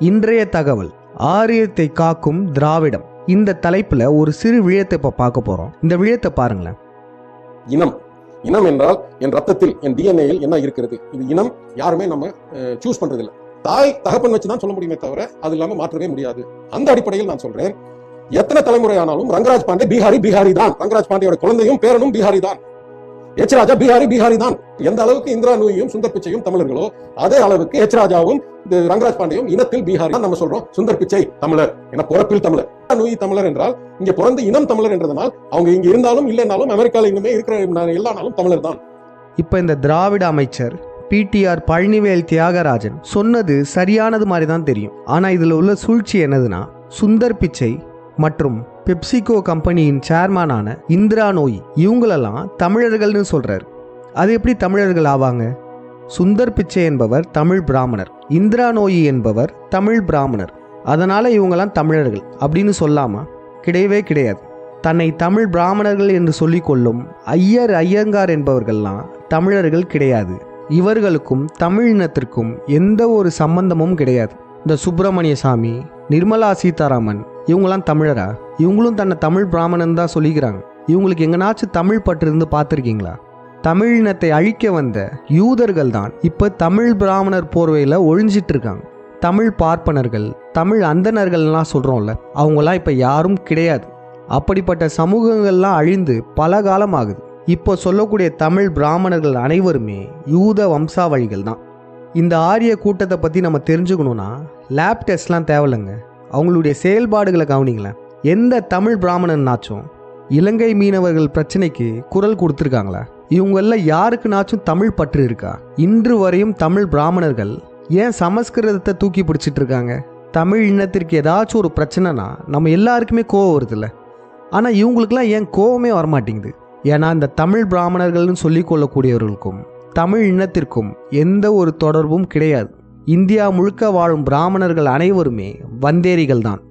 இன்றைய தகவல். ஆரியத்தை காக்கும் திராவிடம். இந்த தலைப்புல ஒரு சிறு விழயத்தை இப்ப பார்க்க போறோம். இந்த விழயத்தை பாருங்களேன். இனம். இனம் என்றால் என் ரத்தத்தில் என் டிஎன்ஏயில் என்ன இருக்கிறது? இது இனம். யாருமே நம்ம சூஸ் பண்றது தாய் தகப்பன் வச்சு தான் சொல்ல முடியுமே தவிர அது இல்லாம மாற்றவே முடியாது. அந்த அடிப்படையில் நான் சொல்றேன். எத்தனை தலைமுறை ஆனாலும் ரங்கராஜ் பாண்டே பீகாரி பீகாரி தான் ரங்கராஜ் பாண்டியோட குழந்தையும் பேரனும் பீகாரி தான் எச் ராஜா பீகாரி பீகாரி தான். எந்த அளவுக்கு இந்திரா நூயும் சுந்தர் பிச்சையும் தமிழர்களோ அதே அளவுக்கு எச் ராஜாவும் இந்த ரங்கராஜ் பாண்டியும் இனத்தில் பீகாரி தான் நம்ம சொல்றோம். சுந்தர் பிச்சை தமிழர் என பிறப்பில் தமிழர். நூயி தமிழர் என்றால் இங்க பிறந்த இனம் தமிழர் என்றதனால் அவங்க இங்க இருந்தாலும் இல்லைனாலும் அமெரிக்கால இனிமே இருக்கிற எல்லா நாளும் தமிழர் தான். இப்போ இந்த திராவிட அமைச்சர் பிடிஆர் பழனிவேல் தியாகராஜன் சொன்னது சரியானது மாதிரி தான் தெரியும். ஆனால் இதில் உள்ள சூழ்ச்சி என்னதுன்னா சுந்தர் பிச்சை மற்றும் பெப்சிகோ கம்பெனியின் சேர்மனான இந்திரா நோய். இவங்களெல்லாம் தமிழர்கள்னு சொல்கிறார் அது எப்படி தமிழர்கள் ஆவாங்க? சுந்தர் பிச்சை என்பவர் தமிழ் பிராமணர். இந்திரா நோயி என்பவர் தமிழ் பிராமணர். அதனால் இவங்கெல்லாம் தமிழர்கள் அப்படின்னு சொல்லாமா கிடையவே கிடையாது. தன்னை தமிழ் பிராமணர்கள் என்று சொல்லிக்கொள்ளும் ஐயர் ஐயங்கார் என்பவர்கள்லாம் தமிழர்கள் கிடையாது. இவர்களுக்கும் தமிழ் இனத்திற்கும் எந்த ஒரு சம்பந்தமும் கிடையாது. இந்த சுப்பிரமணிய சாமி நிர்மலா சீதாராமன் இவங்களாம் தமிழரா? இவங்களும் தன்னை தமிழ் பிராமணன் தான் சொல்லிக்கிறாங்க. இவங்களுக்கு எங்கனாச்சும் தமிழ் பற்று இருந்து பார்த்துருக்கீங்களா? தமிழினத்தை அழிக்க வந்த யூதர்கள் தான் இப்போ தமிழ் பிராமணர் போர்வையில் ஒழிஞ்சிட்டு இருக்காங்க. தமிழ் பார்ப்பனர்கள் தமிழ் அந்தணர்கள்லாம் சொல்கிறோம்ல அவங்களாம் இப்போ யாரும் கிடையாது. அப்படிப்பட்ட சமூகங்கள்லாம் அழிந்து பல காலம் ஆகுது. இப்போ சொல்லக்கூடிய தமிழ் பிராமணர்கள் அனைவருமே யூத வம்சாவளிகள் தான். இந்த ஆரிய கூட்டத்தை பற்றி நம்ம தெரிஞ்சுக்கணுன்னா லேப் டெஸ்ட்லாம் தேவையில்லைங்க. அவங்களுடைய செயல்பாடுகளை கவனிங்களேன். எந்த தமிழ் பிராமணன்னாச்சும் இலங்கை மீனவர்கள் பிரச்சனைக்கு குரல் கொடுத்துருக்காங்களா? இவங்களில் யாருக்குனாச்சும் தமிழ் பற்று இருக்கா? இன்று வரையும் தமிழ் பிராமணர்கள் ஏன் சமஸ்கிருதத்தை தூக்கி பிடிச்சிட்டு இருக்காங்க தமிழ் இனத்திற்கு ஏதாச்சும் ஒரு பிரச்சனைனா நம்ம எல்லாருக்குமே கோவம் வருதுல்ல. ஆனால் இவங்களுக்குலாம் ஏன் கோவமே வரமாட்டேங்குது? ஏன்னா இந்த தமிழ் பிராமணர்கள்னு சொல்லிக்கொள்ளக்கூடியவர்களுக்கும் தமிழ் இனத்திற்கும் எந்த ஒரு தொடர்பும் கிடையாது. இந்தியா முழுக்க வாழும் பிராமணர்கள் அனைவருமே வந்தேரிகள் தான்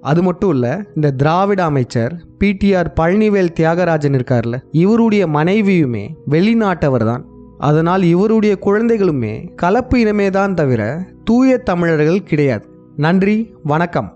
அது மட்டும் இல்லை இந்த திராவிட அமைச்சர் பிடிஆர் பழனிவேல் தியாகராஜன் இருக்கார்ல இவருடைய மனைவியுமே வெளிநாட்டவர் தான் அதனால் இவருடைய குழந்தைகளுமே கலப்பு இனமே தான் தவிர தூய தமிழர்கள் கிடையாது. நன்றி வணக்கம்.